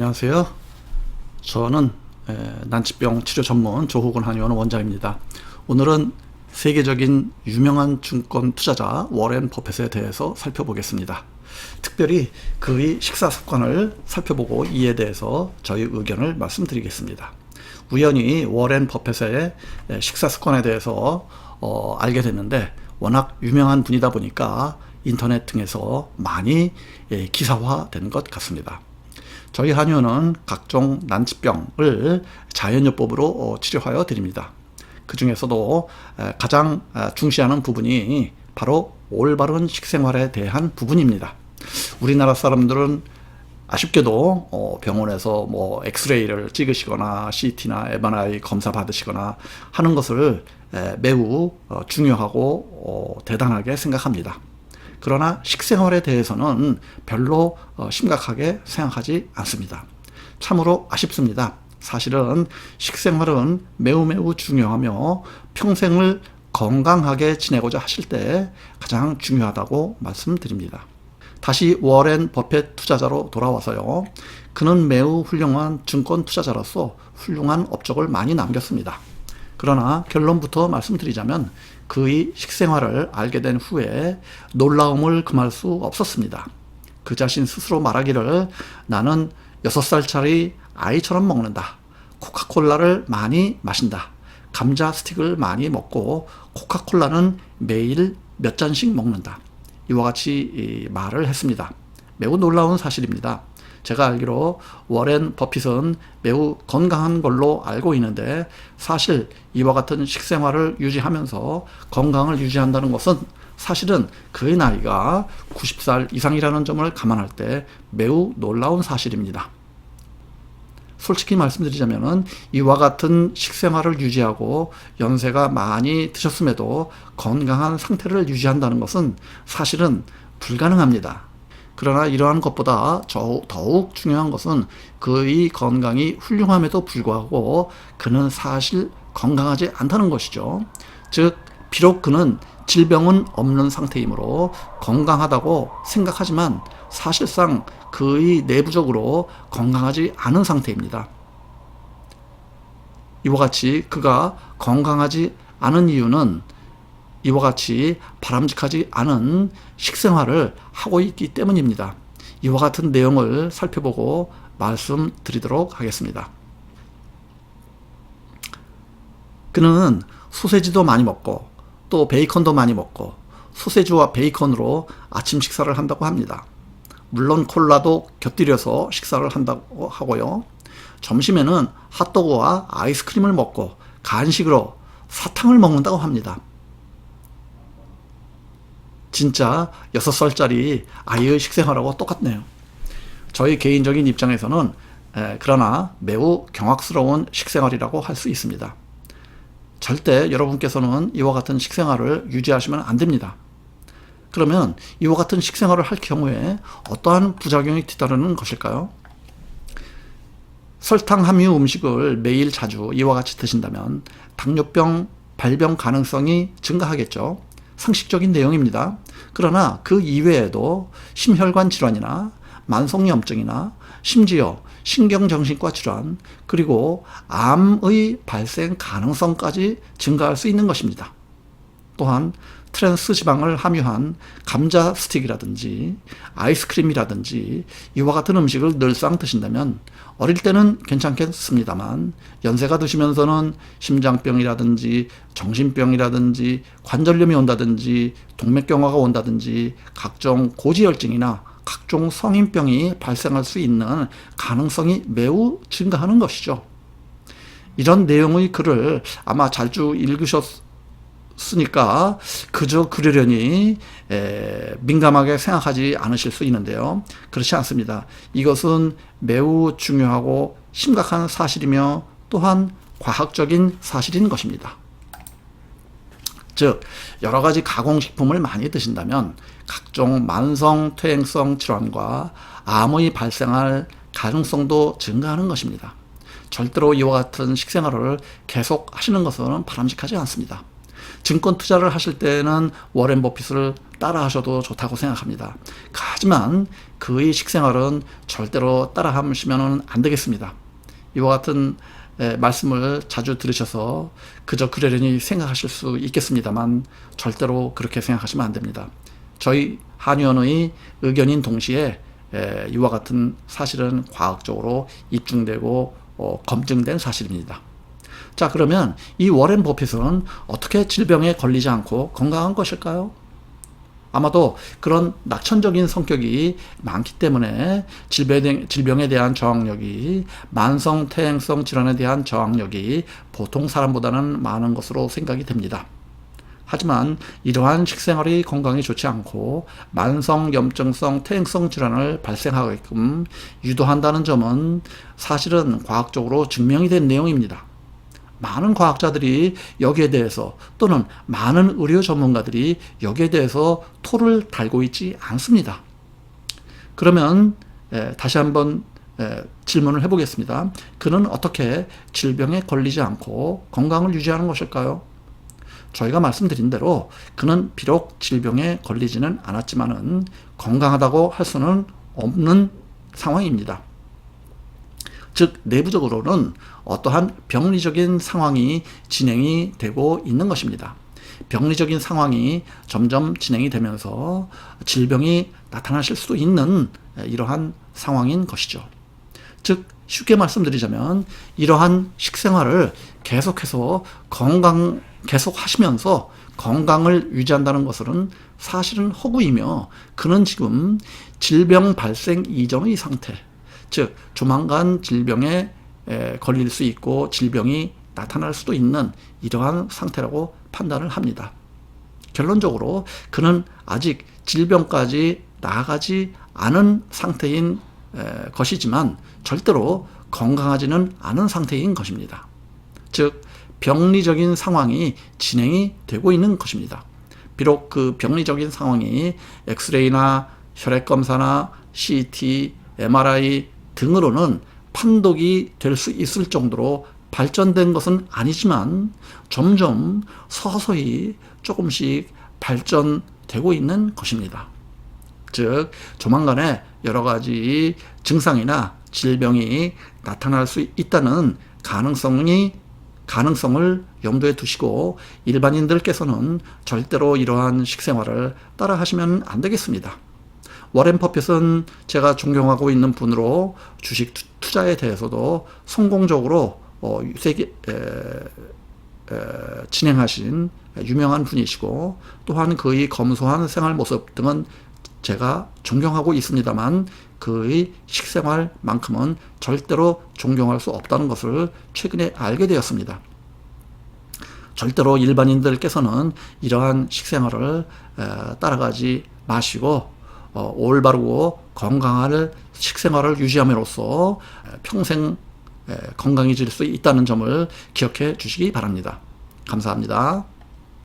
안녕하세요. 저는 에, 난치병 치료 전문 조호근 한의원 원장입니다. 오늘은 세계적인 유명한 증권 투자자 워렌 버핏에 대해서 살펴보겠습니다. 특별히 그의 식사 습관을 살펴보고 이에 대해서 저희 의견을 말씀드리겠습니다. 우연히 워렌 버핏의 에, 식사 습관에 대해서 어, 알게 됐는데 워낙 유명한 분이다 보니까 인터넷 등에서 많이 예, 기사화된 것 같습니다. 저희 한의원은 각종 난치병을 자연요법으로 어, 치료하여 드립니다. 그 중에서도 에, 가장 아, 중시하는 부분이 바로 올바른 식생활에 대한 부분입니다. 우리나라 사람들은 아쉽게도 어, 병원에서 뭐 엑스레이를 찍으시거나 CT나 MRI 검사 받으시거나 하는 것을 에, 매우 어, 중요하고 어, 대단하게 생각합니다. 그러나 식생활에 대해서는 별로 어, 심각하게 생각하지 않습니다. 참으로 아쉽습니다. 사실은 식생활은 매우 매우 중요하며 평생을 건강하게 지내고자 하실 때 가장 중요하다고 말씀드립니다. 다시 워렌 버핏 투자자로 돌아와서요. 그는 매우 훌륭한 증권 투자자로서 훌륭한 업적을 많이 남겼습니다. 그러나 결론부터 말씀드리자면 그의 식생활을 알게 된 후에 놀라움을 금할 수 없었습니다. 그 자신 스스로 말하기를 나는 6살짜리 아이처럼 먹는다. 코카콜라를 많이 마신다. 감자 스틱을 많이 먹고 코카콜라는 매일 몇 잔씩 먹는다. 이와 같이 말을 했습니다. 매우 놀라운 사실입니다. 제가 알기로 워렌 버핏은 매우 건강한 걸로 알고 있는데 사실 이와 같은 식생활을 유지하면서 건강을 유지한다는 것은 사실은 그의 나이가 90살 이상이라는 점을 감안할 때 매우 놀라운 사실입니다. 솔직히 말씀드리자면은 이와 같은 식생활을 유지하고 연세가 많이 드셨음에도 건강한 상태를 유지한다는 것은 사실은 불가능합니다. 그러나 이러한 것보다 더욱 중요한 것은 그의 건강이 훌륭함에도 불구하고 그는 사실 건강하지 않다는 것이죠. 즉, 비록 그는 질병은 없는 상태이므로 건강하다고 생각하지만 사실상 그의 내부적으로 건강하지 않은 상태입니다. 이와 같이 그가 건강하지 않은 이유는 이와 같이 바람직하지 않은 식생활을 하고 있기 때문입니다. 이와 같은 내용을 살펴보고 말씀드리도록 하겠습니다. 그는 소세지도 많이 먹고 또 베이컨도 많이 먹고 소세지와 베이컨으로 아침 식사를 한다고 합니다. 물론 콜라도 곁들여서 식사를 한다고 하고요. 점심에는 핫도그와 아이스크림을 먹고 간식으로 사탕을 먹는다고 합니다. 진짜 6살짜리 아이의 식생활하고 똑같네요. 저희 개인적인 입장에서는 에, 그러나 매우 경악스러운 식생활이라고 할 수 있습니다. 절대 여러분께서는 이와 같은 식생활을 유지하시면 안 됩니다. 그러면 이와 같은 식생활을 할 경우에 어떠한 부작용이 뒤따르는 것일까요? 설탕 함유 음식을 매일 자주 이와 같이 드신다면 당뇨병 발병 가능성이 증가하겠죠. 상식적인 내용입니다. 그러나 그 이외에도 심혈관 질환이나 만성염증이나 심지어 신경정신과 질환 그리고 암의 발생 가능성까지 증가할 수 있는 것입니다. 또한 트랜스 지방을 함유한 감자 스틱이라든지 아이스크림이라든지 이와 같은 음식을 늘상 드신다면 어릴 때는 괜찮겠습니다만 연세가 드시면서는 심장병이라든지 정신병이라든지 관절염이 온다든지 동맥경화가 온다든지 각종 고지혈증이나 각종 성인병이 발생할 수 있는 가능성이 매우 증가하는 것이죠. 이런 내용의 글을 아마 자주 읽으셨 쓰니까 그저 그러려니 에, 민감하게 생각하지 않으실 수 있는데요. 그렇지 않습니다. 이것은 매우 중요하고 심각한 사실이며 또한 과학적인 사실인 것입니다. 즉 여러 가지 가공식품을 많이 드신다면 각종 만성 퇴행성 질환과 암의 발생할 가능성도 증가하는 것입니다. 절대로 이와 같은 식생활을 계속 하시는 것은 바람직하지 않습니다. 증권 투자를 하실 때는 워렌 버핏을 따라하셔도 좋다고 생각합니다. 하지만 그의 식생활은 절대로 따라하시면 안 되겠습니다. 이와 같은 에, 말씀을 자주 들으셔서 그저 그러려니 생각하실 수 있겠습니다만 절대로 그렇게 생각하시면 안 됩니다. 저희 한의원의 의견인 동시에 에, 이와 같은 사실은 과학적으로 입증되고 어, 검증된 사실입니다. 자 그러면 이 워렌 버핏은 어떻게 질병에 걸리지 않고 건강한 것일까요? 아마도 그런 낙천적인 성격이 많기 때문에 질병에, 대한 저항력이 만성 퇴행성 질환에 대한 저항력이 보통 사람보다는 많은 것으로 생각이 됩니다. 하지만 이러한 식생활이 건강에 좋지 않고 만성 염증성 퇴행성 질환을 발생하게끔 유도한다는 점은 사실은 과학적으로 증명이 된 내용입니다. 많은 과학자들이 여기에 대해서 또는 많은 의료 전문가들이 여기에 대해서 토를 달고 있지 않습니다. 그러면 에, 다시 한번 에, 질문을 해보겠습니다. 그는 어떻게 질병에 걸리지 않고 건강을 유지하는 것일까요? 저희가 말씀드린 대로 그는 비록 질병에 걸리지는 않았지만은 건강하다고 할 수는 없는 상황입니다. 즉 내부적으로는 어떠한 병리적인 상황이 진행이 되고 있는 것입니다. 병리적인 상황이 점점 진행이 되면서 질병이 나타나실 수도 있는 이러한 상황인 것이죠. 즉 쉽게 말씀드리자면 이러한 식생활을 계속해서 건강 계속 하시면서 건강을 유지한다는 것은 사실은 허구이며 그는 지금 질병 발생 이전의 상태 즉 조만간 질병에 걸릴 수 있고 질병이 나타날 수도 있는 이러한 상태라고 판단을 합니다. 결론적으로 그는 아직 질병까지 나아가지 않은 상태인 것이지만 절대로 건강하지는 않은 상태인 것입니다. 즉 병리적인 상황이 진행이 되고 있는 것입니다. 비록 그 병리적인 상황이 엑스레이나 혈액 검사나 CT, MRI 등으로는 판독이 될 수 있을 정도로 발전된 것은 아니지만 점점 서서히 조금씩 발전되고 있는 것입니다. 즉, 조만간에 여러 가지 증상이나 질병이 나타날 수 있다는 가능성이 가능성을 염두에 두시고 일반인들께서는 절대로 이러한 식생활을 따라 하시면 안 되겠습니다. 워렌 퍼핏은 제가 존경하고 있는 분으로 주식 투자에 대해서도 성공적으로 어, 세계 에, 에, 진행하신 유명한 분이시고 또한 그의 검소한 생활 모습 등은 제가 존경하고 있습니다만 그의 식생활만큼은 절대로 존경할 수 없다는 것을 최근에 알게 되었습니다. 절대로 일반인들께서는 이러한 식생활을 따라가지 마시고 어, 올바르고 건강한 식생활을 유지함으로써 평생 건강해질 수 있다는 점을 기억해 주시기 바랍니다. 감사합니다.